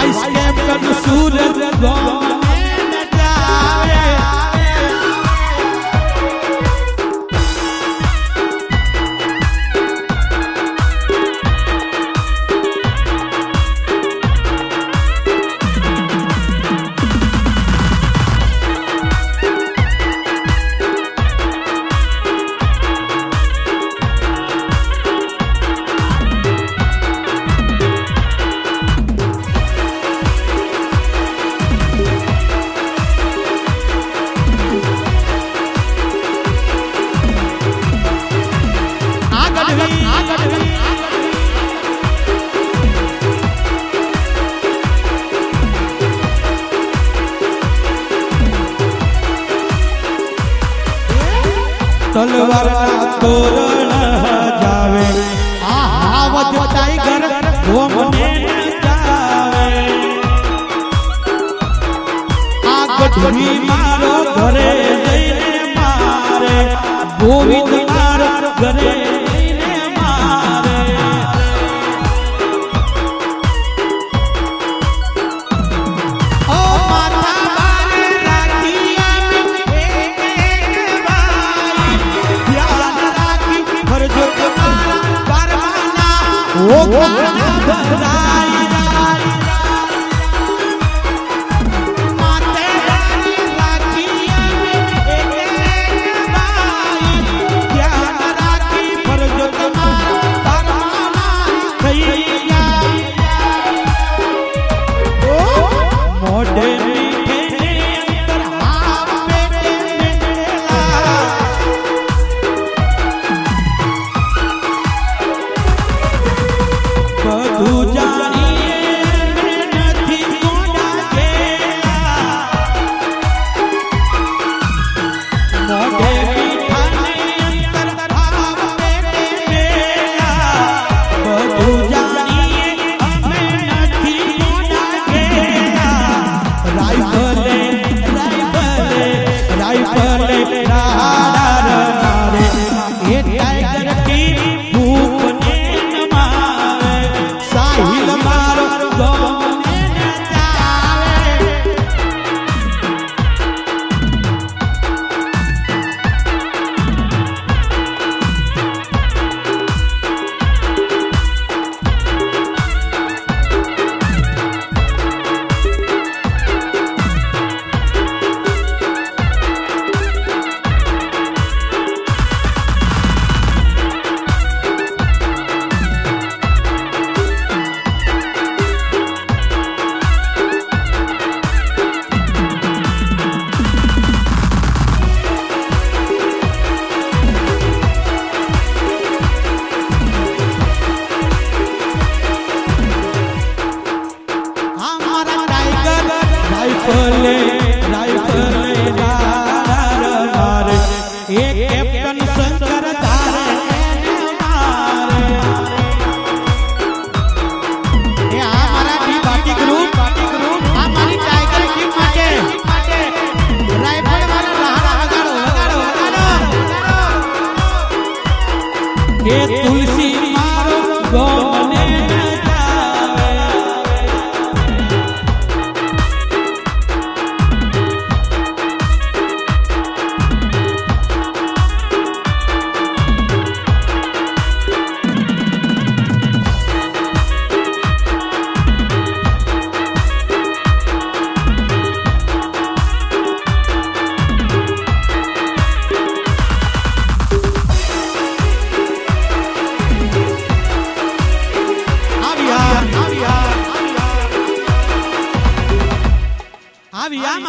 وعايز كامل رسول الله તલવારના તોરણ જાવે. આ હાવત ટાઈગર. ગોમને જાવે આ ગઢવી મારો ઘરે જઈને મારે. ગોવિંદ 我五五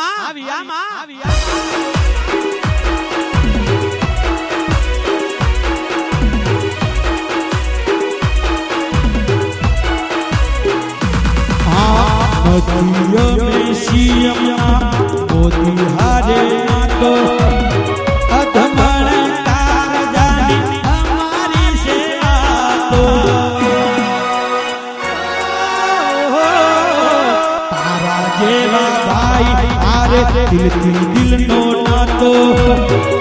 માં આવી આ માં આવી આ મોદી અમે સીએમ મોદી હારે તો દિલ દિલ દિલ નો નાતો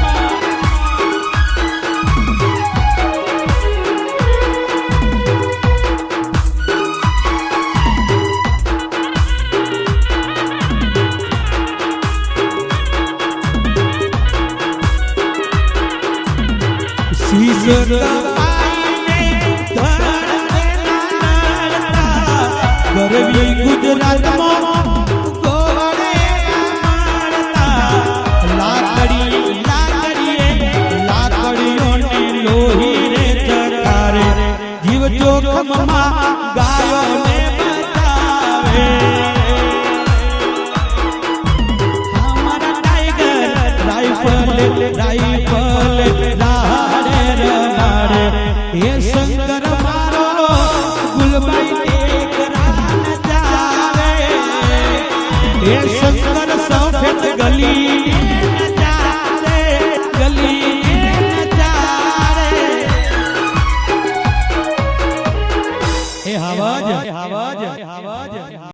કરવી ગુજરાતમાં લોહી રે સરકાર dance.